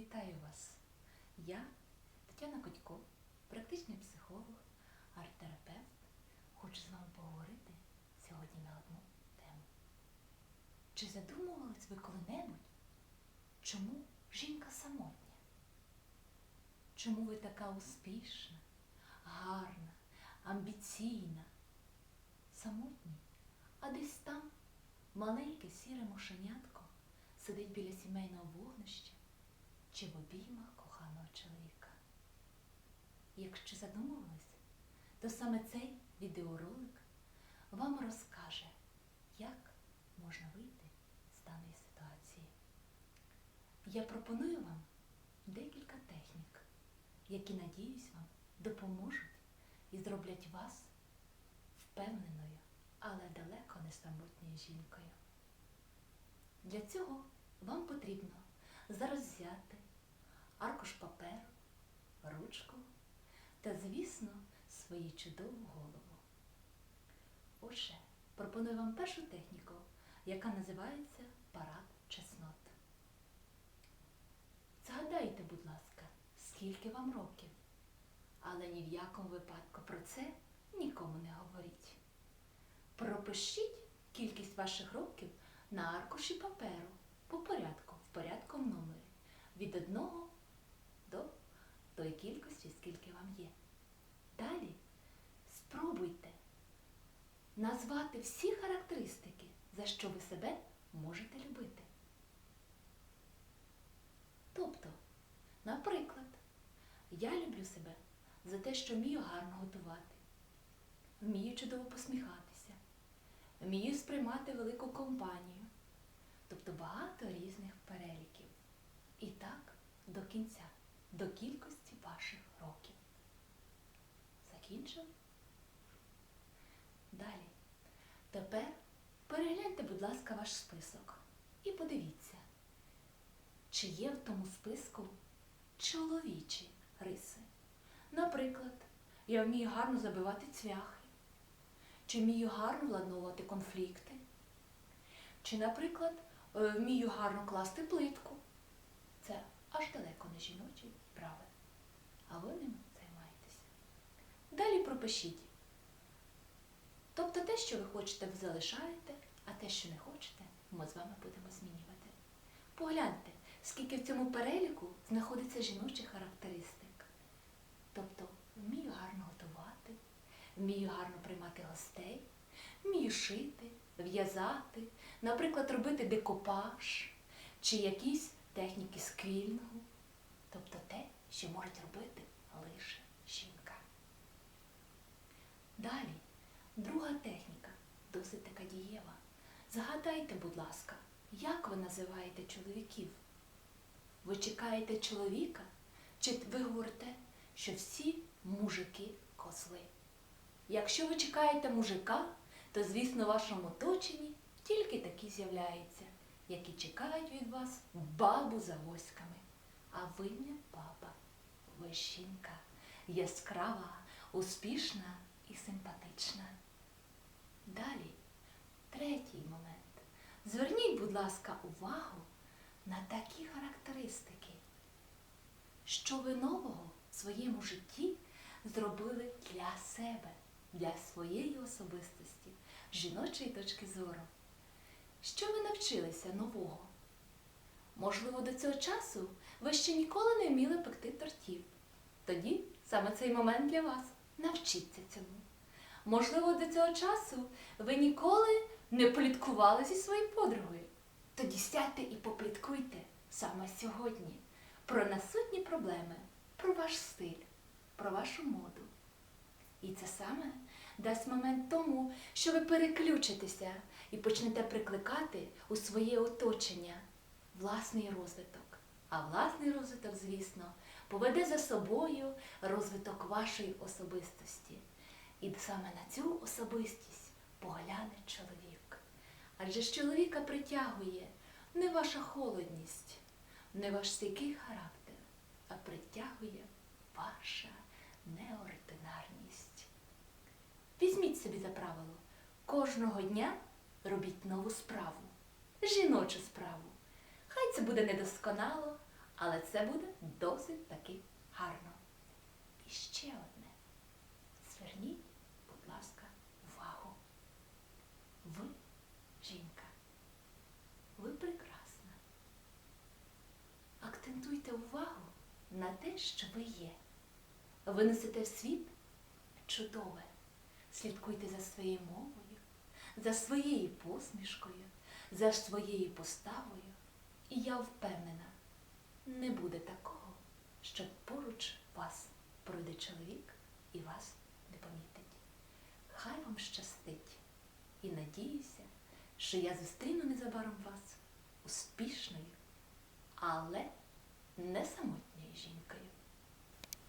Вітаю вас! Я Тетяна Котько, практичний психолог, арт-терапевт. Хочу з вами поговорити сьогодні на одну тему. Чи задумувались ви коли-небудь, чому жінка самотня? Чому ви така успішна, гарна, амбіційна, самотні, а десь там маленьке сіре мошенятко сидить біля сімейного вогнища чи в обіймах коханого чоловіка. Якщо задумувались, то саме цей відеоролик вам розкаже, як можна вийти з даної ситуації. Я пропоную вам декілька технік, які, надіюсь, вам допоможуть і зроблять вас впевненою, але далеко не самотньою жінкою. Для цього вам потрібно зараз взяти аркуш паперу, ручку та, звісно, свою чудову голову. Отже, пропоную вам першу техніку, яка називається парад чеснот. Згадайте, будь ласка, скільки вам років, але ні в якому випадку про це нікому не говоріть. Пропишіть кількість ваших років на аркуші паперу по порядку, в порядку номері, від одного тої кількості, скільки вам є. Далі спробуйте назвати всі характеристики, за що ви себе можете любити. Тобто, наприклад, я люблю себе за те, що вмію гарно готувати, вмію чудово посміхатися, вмію сприймати велику компанію, тобто багато різних переліків. І так до кінця, до кількості ваших років. Закінчив? Далі. Тепер перегляньте, будь ласка, ваш список і подивіться, чи є в тому списку чоловічі риси. Наприклад, я вмію гарно забивати цвяхи, чи вмію гарно владнувати конфлікти, чи, наприклад, е, вмію гарно класти плитку. Це аж далеко не жіночі справи, а ви ним займаєтеся. Далі пропишіть. Тобто те, що ви хочете, ви залишаєте, а те, що не хочете, ми з вами будемо змінювати. Погляньте, скільки в цьому переліку знаходиться жіночих характеристик. Тобто вмію гарно готувати, вмію гарно приймати гостей, вмію шити, в'язати, наприклад, робити декопаж чи якісь техніки сквільного. Тобто те, що може робити лише жінка. Далі, друга техніка, досить така дієва. Згадайте, будь ласка, як ви називаєте чоловіків? Ви чекаєте чоловіка, чи ви говорите, що всі мужики козли? Якщо ви чекаєте мужика, то, звісно, в вашому оточенні тільки такі з'являються, які чекають від вас бабу за воськами. А ви не баба, ви жінка, яскрава, успішна і симпатична. Далі, третій момент. Зверніть, будь ласка, увагу на такі характеристики, що ви нового в своєму житті зробили для себе, для своєї особистості, жіночої точки зору. Що ви навчилися нового? Можливо, до цього часу ви ще ніколи не вміли пекти тортів. Тоді саме цей момент для вас. Навчіться цьому. Можливо, до цього часу ви ніколи не пліткували зі своєю подругою. Тоді сядьте і попліткуйте саме сьогодні про насутні проблеми, про ваш стиль, про вашу моду. І це саме дасть момент тому, що ви переключитеся і почнете прикликати у своє оточення власний розвиток. А власний розвиток, звісно, поведе за собою розвиток вашої особистості. І саме на цю особистість погляне чоловік. Адже з чоловіка притягує не ваша холодність, не ваш стійкий характер, а притягує ваша неординарність. Візьміть собі за правило, кожного дня робіть нову справу, жіночу справу. Хай це буде недосконало, Але це буде досить таки гарно. І ще одне. Зверніть, будь ласка, увагу. Ви жінка. Ви прекрасна. Акцентуйте увагу на те, що ви є. Ви несете в світ чудове. Слідкуйте за своєю мовою, за своєю посмішкою, за своєю поставою. І я впевнена, не буде такого, що поруч вас пройде чоловік і вас не помітить. Хай вам щастить. І надіюся, що я зустріну незабаром вас успішною, але не самотньою жінкою.